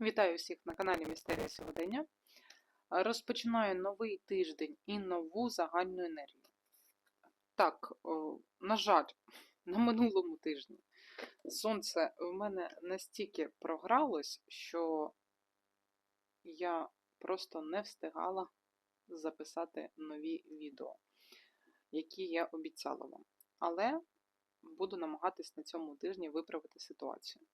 Вітаю всіх на каналі Містерія Сьогодення. Розпочинаю новий тиждень і нову загальну енергію. Так, на жаль, на минулому тижні сонце в мене настільки програлось, що я просто не встигала записати нові відео, які я обіцяла вам. Але буду намагатись на цьому тижні виправити ситуацію.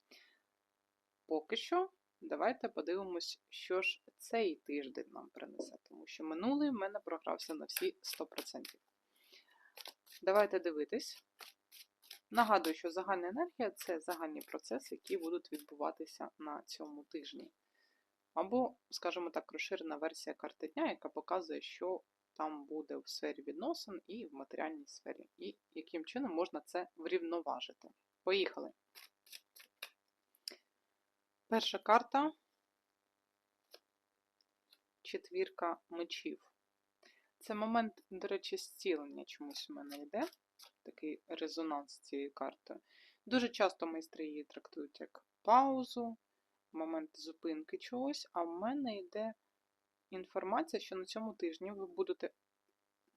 Поки що. Давайте подивимось, що ж цей тиждень нам принесе, тому що минулий в мене програвся на всі 100%. Давайте дивитись. Нагадую, що загальна енергія це загальні процеси, які будуть відбуватися на цьому тижні. Або, скажімо так, розширена версія карти дня, яка показує, що там буде в сфері відносин і в матеріальній сфері, і яким чином можна це врівноважити. Поїхали! Перша карта четвірка мечів. Це момент, до речі, зцілення чомусь у мене йде. Такий резонанс з цією картою. Дуже часто майстри її трактують як паузу, момент зупинки чогось, а в мене йде інформація, що на цьому тижні ви будете,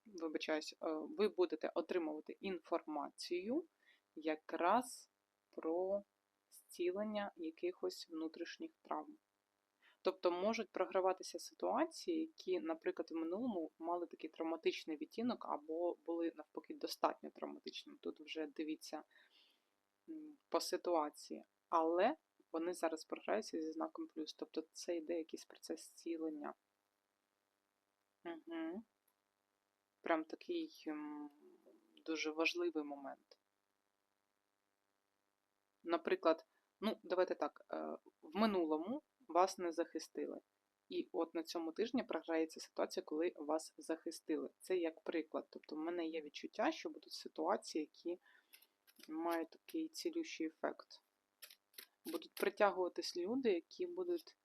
вибачаюсь, е, ви будете отримувати інформацію якраз про зцілення якихось внутрішніх травм. Тобто можуть програватися ситуації, які, наприклад, в минулому мали такий травматичний відтінок, або були навпаки достатньо травматичними. Тут вже дивіться по ситуації. Але вони зараз програються зі знаком плюс. Тобто це йде якийсь процес зцілення. Угу. Прям такий дуже важливий момент. Наприклад, Ну, давайте так, е, в минулому вас не захистили. І от на цьому тижні програється ситуація, коли вас захистили. Це як приклад. Тобто, в мене є відчуття, що будуть ситуації, які мають такий цілющий ефект. Будуть притягуватись люди, які будуть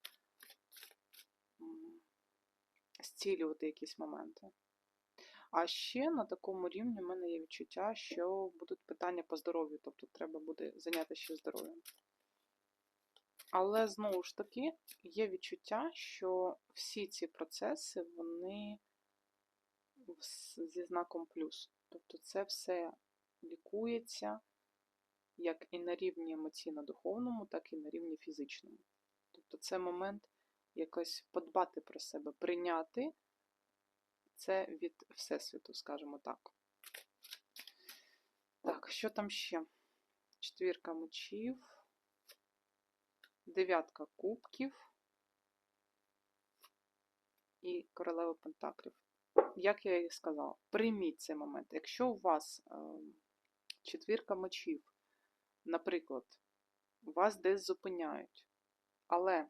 зцілювати якісь моменти. А ще на такому рівні в мене є відчуття, що будуть питання по здоров'ю, тобто треба буде зайнятися ще здоров'ям. Але знову ж таки є відчуття, що всі ці процеси, вони зі знаком плюс. Тобто це все лікується як і на рівні емоційно-духовному, так і на рівні фізичному. Тобто це момент якось подбати про себе, прийняти це від Всесвіту, скажімо так. Так, що там ще? Четвірка мечів дев'ятка кубків і королева пентаклів. Як я і сказала, прийміть цей момент. Якщо у вас е, четвірка мечів, наприклад, вас десь зупиняють, але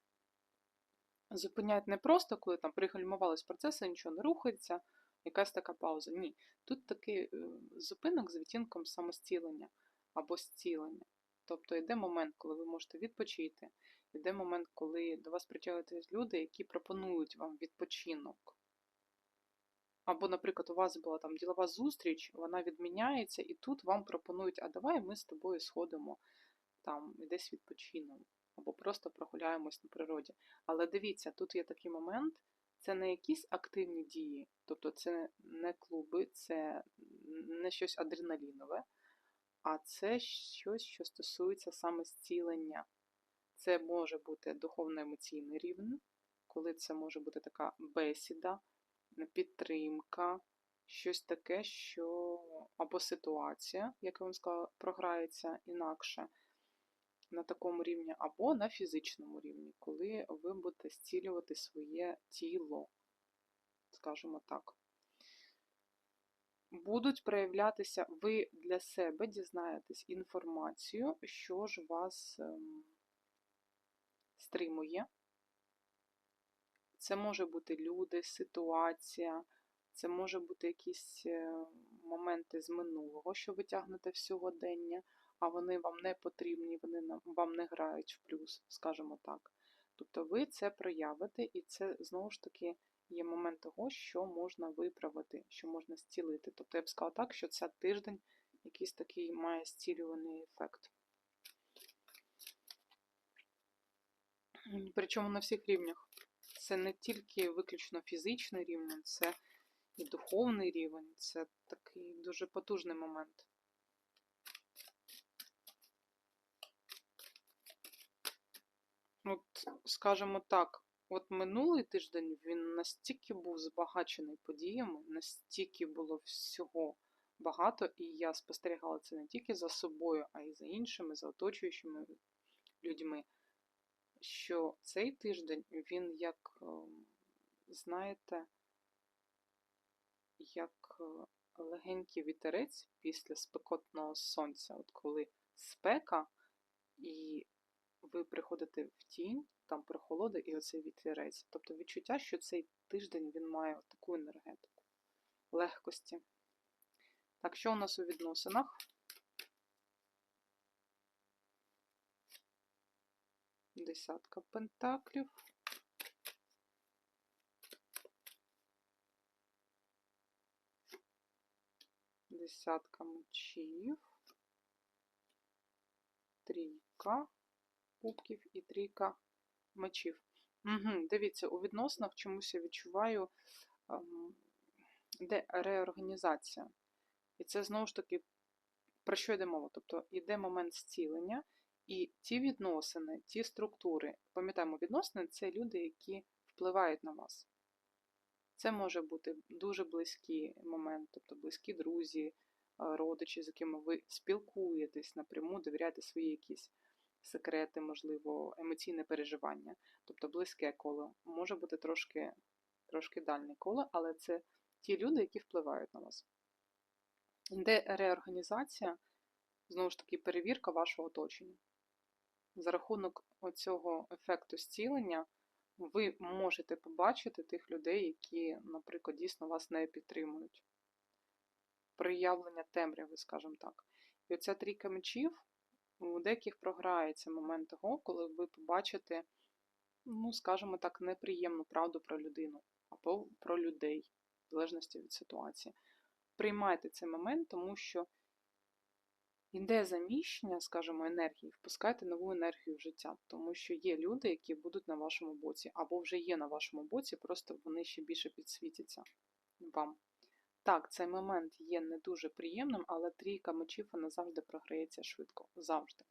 зупиняють не просто, коли там пригальмувались процеси, нічого не рухається, якась така пауза. Ні. Тут такий е, зупинок з відтінком самостілення або зцілення. Тобто йде момент, коли ви можете відпочити, йде момент, коли до вас притягуються люди, які пропонують вам відпочинок. Або, наприклад, у вас була там ділова зустріч, вона відміняється, і тут вам пропонують, а давай ми з тобою сходимо там і десь відпочинемо, або просто прогуляємось на природі. Але дивіться, тут є такий момент, це не якісь активні дії, тобто це не клуби, це не щось адреналінове а це щось, що стосується саме зцілення. Це може бути духовно-емоційний рівень, коли це може бути така бесіда, підтримка, щось таке, що або ситуація, як я вам сказала, програється інакше на такому рівні, або на фізичному рівні, коли ви будете зцілювати своє тіло, скажімо так будуть проявлятися, ви для себе дізнаєтесь інформацію, що ж вас ем, стримує. Це може бути люди, ситуація, це може бути якісь е, моменти з минулого, що ви тягнете в сьогодення, а вони вам не потрібні, вони вам не грають в плюс, скажімо так. Тобто ви це проявите, і це знову ж таки є момент того, що можна виправити, що можна зцілити. Тобто я б сказала так, що це тиждень якийсь такий має зцілюваний ефект. Причому на всіх рівнях. Це не тільки виключно фізичний рівень, це і духовний рівень, це такий дуже потужний момент. От, скажімо так, от минулий тиждень він настільки був збагачений подіями, настільки було всього багато, і я спостерігала це не тільки за собою, а й за іншими, за оточуючими людьми. Що цей тиждень він як, ем, знаєте, як е, легенький вітерець після спекотного сонця, от коли спека, і ви приходите в тінь, там прохолода і оцей вітерець. Тобто відчуття, що цей тиждень він має таку енергетику легкості. Так, що у нас у відносинах? Десятка пентаклів. Десятка мечів. Трійка кубків і трійка мечів. Угу, Дивіться, у відносинах чомусь я відчуваю ем, де реорганізація. І це знову ж таки про що йде мова? Тобто йде момент зцілення, і ті відносини, ті структури, пам'ятаємо, відносини це люди, які впливають на вас. Це може бути дуже близький момент, тобто близькі друзі, е, родичі, з якими ви спілкуєтесь напряму, довіряєте свої якісь секрети, можливо, емоційне переживання. Тобто близьке коло може бути трошки, трошки дальне коло, але це ті люди, які впливають на вас. Де реорганізація, знову ж таки, перевірка вашого оточення. За рахунок цього ефекту зцілення ви можете побачити тих людей, які, наприклад, дійсно вас не підтримують. Проявлення темряви, скажімо так. І оця трійка мечів у деяких програється момент того, коли ви побачите, ну, скажімо так, неприємну правду про людину або про людей, в залежності від ситуації. Приймайте цей момент, тому що йде заміщення, скажімо, енергії, впускайте нову енергію в життя, тому що є люди, які будуть на вашому боці, або вже є на вашому боці, просто вони ще більше підсвітяться вам. Так, цей момент є не дуже приємним, але трійка мечів вона завжди програється швидко. Завжди.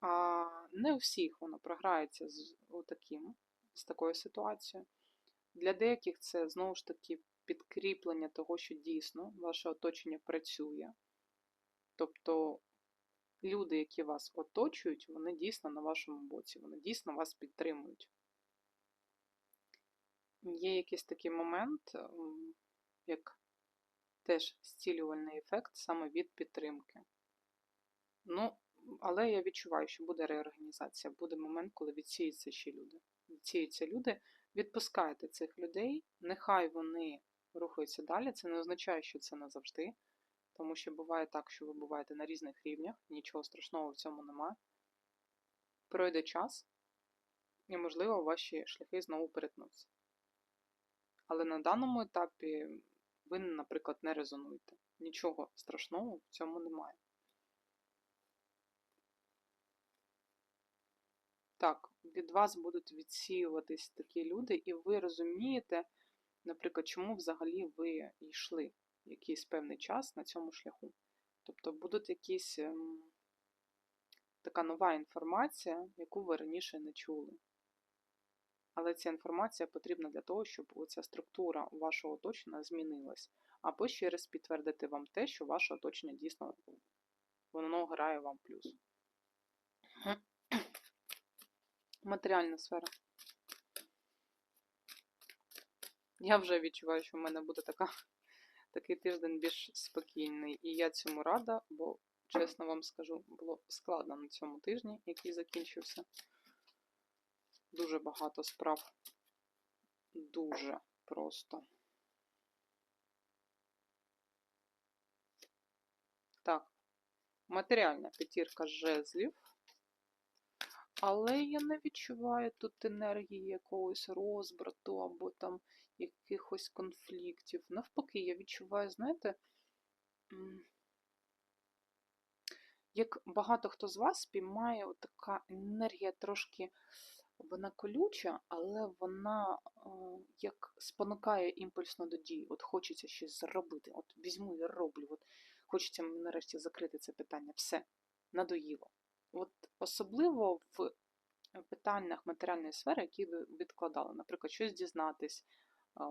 А не у всіх воно програється з таким, з такою ситуацією. Для деяких це знову ж таки підкріплення того, що дійсно ваше оточення працює. Тобто люди, які вас оточують, вони дійсно на вашому боці, вони дійсно вас підтримують. Є якийсь такий момент, як теж зцілювальний ефект саме від підтримки. Ну, але я відчуваю, що буде реорганізація, буде момент, коли відсіються ще люди. Відсіються люди, відпускайте цих людей, нехай вони рухаються далі. Це не означає, що це назавжди, тому що буває так, що ви буваєте на різних рівнях, нічого страшного в цьому немає. Пройде час, і, можливо, ваші шляхи знову перетнуться. Але на даному етапі ви, наприклад, не резонуєте. Нічого страшного в цьому немає. Так, від вас будуть відсіюватись такі люди, і ви розумієте, наприклад, чому взагалі ви йшли якийсь певний час на цьому шляху. Тобто будуть якісь ем, така нова інформація, яку ви раніше не чули. Але ця інформація потрібна для того, щоб ця структура вашого оточення змінилась. Або ще раз підтвердити вам те, що ваше оточення дійсно воно грає вам плюс. Матеріальна сфера. Я вже відчуваю, що в мене буде така, такий тиждень більш спокійний. І я цьому рада, бо, чесно вам скажу, було складно на цьому тижні, який закінчився. Дуже багато справ. Дуже просто. Так, матеріальна п'ятірка жезлів. Але я не відчуваю тут енергії якогось розбрату або там якихось конфліктів. Навпаки, я відчуваю, знаєте, як багато хто з вас спіймає така енергія трошки, вона колюча, але вона е, як спонукає імпульсно до дії. От хочеться щось зробити. От візьму і роблю. От Хочеться мені нарешті закрити це питання. Все, надоїло. От Особливо в питаннях матеріальної сфери, які ви відкладали, наприклад, щось дізнатись,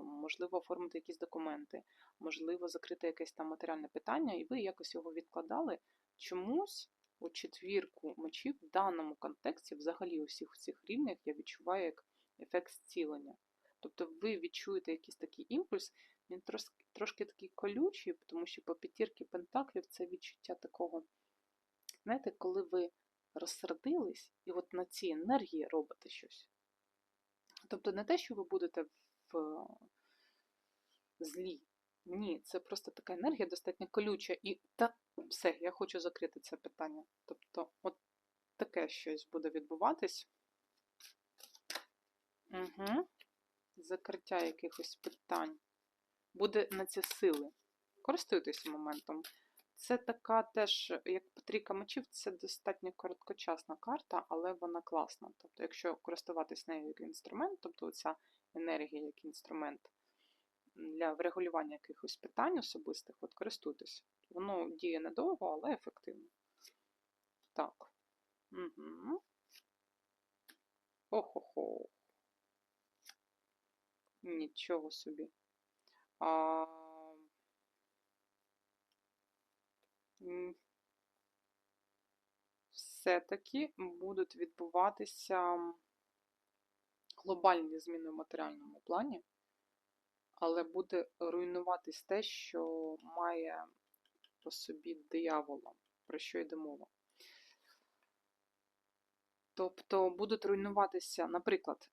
можливо, оформити якісь документи, можливо, закрити якесь там матеріальне питання, і ви якось його відкладали. Чомусь у четвірку мечів в даному контексті, взагалі у цих рівнях, я відчуваю як ефект зцілення. Тобто ви відчуєте якийсь такий імпульс, він трошки, трошки такий колючий, тому що по п'ятірки пентаклів це відчуття такого, знаєте, коли ви розсердились і от на цій енергії робите щось. Тобто не те, що ви будете в злі. Ні, це просто така енергія достатньо колюча. І та все, я хочу закрити це питання. Тобто, от таке щось буде відбуватись. Угу. Закриття якихось питань. Буде на ці сили. Користуйтесь моментом. Це така теж, як трійка мечів, це достатньо короткочасна карта, але вона класна. Тобто, якщо користуватись нею як інструмент, тобто ця енергія як інструмент для врегулювання якихось питань особистих, от користуйтесь. Воно діє недовго, але ефективно. Так. Угу. Охо-хо. Нічого собі. А... Все-таки будуть відбуватися глобальні зміни в матеріальному плані, але буде руйнуватись те, що має по собі диявола, про що йде мова. Тобто будуть руйнуватися, наприклад,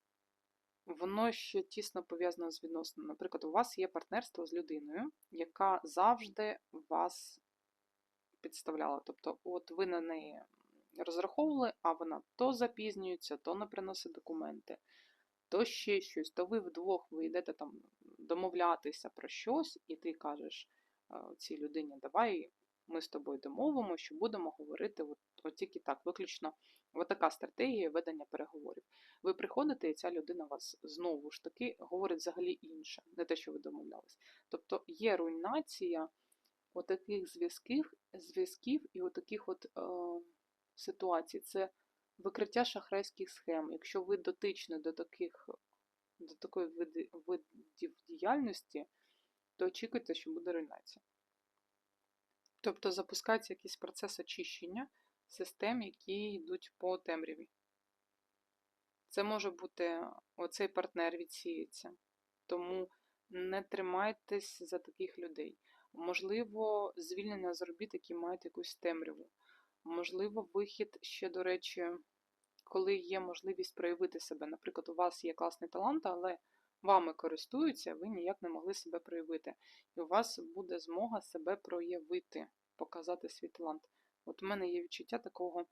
воно ще тісно пов'язано з відносинами. Наприклад, у вас є партнерство з людиною, яка завжди вас підставляла. Тобто, от ви на неї розраховували, а вона то запізнюється, то не приносить документи, то ще щось, то ви вдвох ви йдете там домовлятися про щось, і ти кажеш цій людині, давай ми з тобою домовимо, що будемо говорити от, от тільки так, виключно от така стратегія ведення переговорів. Ви приходите, і ця людина вас знову ж таки говорить взагалі інше, не те, що ви домовлялись. Тобто є руйнація отаких зв'язків зв'язків і отаких от, е, ситуацій. Це викриття шахрайських схем. Якщо ви дотичні до таких до такої видів діяльності, то очікуйте, що буде руйнація. Тобто запускається якийсь процес очищення систем, які йдуть по темряві. Це може бути оцей партнер відсіється. Тому не тримайтесь за таких людей. Можливо, звільнення з робіт, які мають якусь темряву. Можливо, вихід ще, до речі, коли є можливість проявити себе. Наприклад, у вас є класний талант, але вами користуються, ви ніяк не могли себе проявити. І у вас буде змога себе проявити, показати свій талант. От у мене є відчуття такого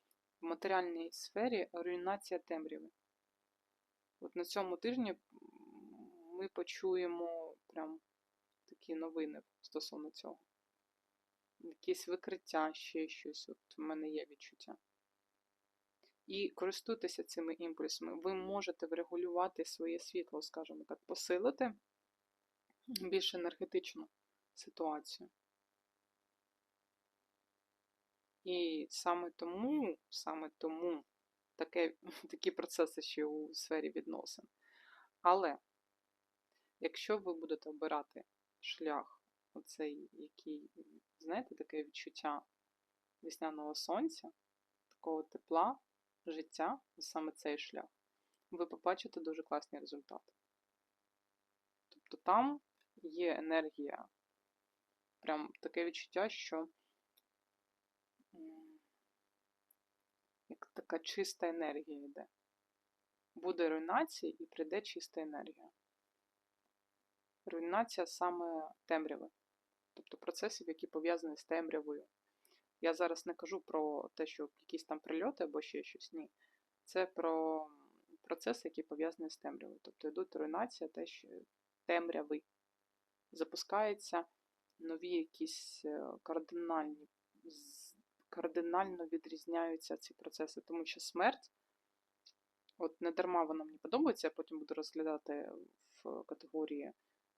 в матеріальній сфері руйнація темряви. От на цьому тижні ми почуємо прям такі новини стосовно цього. Якісь викриття, ще щось. От в мене є відчуття. І користуйтеся цими імпульсами. Ви можете врегулювати своє світло, скажімо так, посилити більш енергетичну ситуацію. І саме тому, саме тому таке, такі процеси ще у сфері відносин. Але якщо ви будете обирати шлях, оцей, який, знаєте, таке відчуття весняного сонця, такого тепла, життя, саме цей шлях, ви побачите дуже класні результати. Тобто там є енергія, прям таке відчуття, що як така чиста енергія йде. Буде руйнація і прийде чиста енергія руйнація саме темряви, тобто процесів, які пов'язані з темрявою. Я зараз не кажу про те, що якісь там прильоти або ще щось, ні. Це про процеси, які пов'язані з темрявою. Тобто йдуть руйнація те, що темряви. Запускаються нові якісь е, кардинальні кардинально відрізняються ці процеси, тому що смерть, от не дарма вона мені подобається, я потім буду розглядати в категорії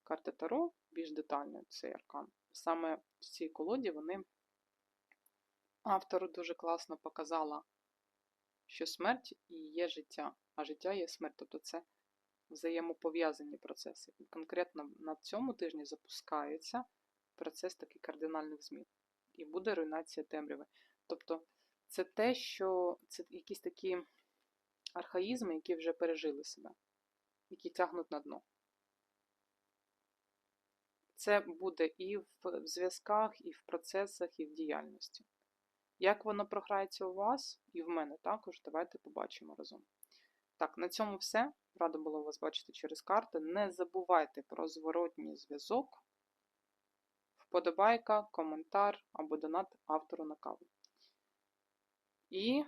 карти Таро більш детально цей аркан. Саме в цій колоді вони автору дуже класно показала, що смерть і є життя, а життя є смерть. Тобто це взаємопов'язані процеси. І конкретно на цьому тижні запускається процес таких кардинальних змін. І буде руйнація темряви. Тобто, це те, що це якісь такі архаїзми, які вже пережили себе, які тягнуть на дно. Це буде і в зв'язках, і в процесах, і в діяльності. Як воно програється у вас і в мене також, давайте побачимо разом. Так, на цьому все. Рада було вас бачити через карти. Не забувайте про зворотній зв'язок, вподобайка, коментар або донат автору на каву. І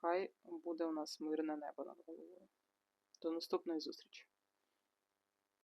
хай буде у нас мирне небо над головою. До наступної зустрічі!